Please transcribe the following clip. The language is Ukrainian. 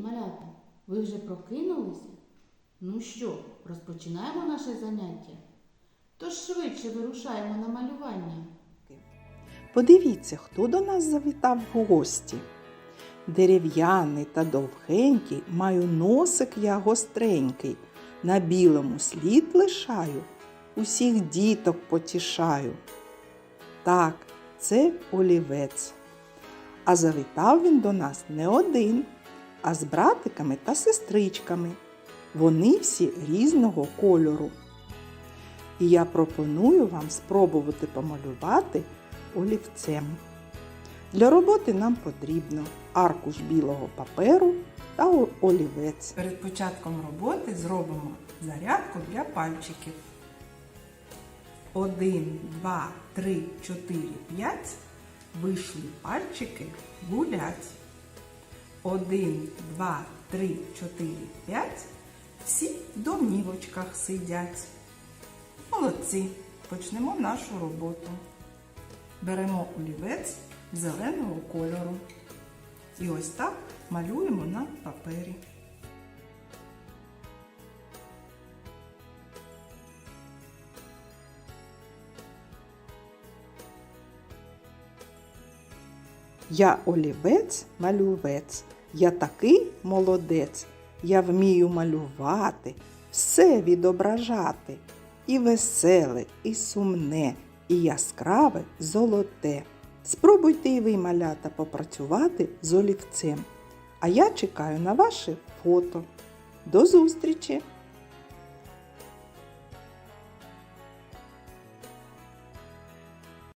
малята, ви вже прокинулися? Ну що, розпочинаємо наше заняття? Тож швидше вирушаємо на малювання. Подивіться, хто до нас завітав в гості. Дерев'яний та довгенький, маю носик я гостренький. На білому слід лишаю, усіх діток потішаю. Так, це олівець. А завітав він до нас не один, а з братиками та сестричками. Вони всі різного кольору. І я пропоную вам спробувати помалювати олівцем. Для роботи нам потрібно аркуш білого паперу та олівець. Перед початком роботи зробимо зарядку для пальчиків. 1, 2, 3, 4, 5. Вийшли пальчики гулять. 1, 2, 3, 4, 5. Всі в домнівочках сидять. Молодці. Почнемо нашу роботу. Беремо олівець зеленого кольору. І ось так малюємо на папері. Я олівець малювець, я такий молодець, я вмію малювати, все відображати. І веселе, і сумне, і яскраве золоте. Спробуйте і ви, малята, попрацювати з олівцем. А я чекаю на ваше фото. До зустрічі!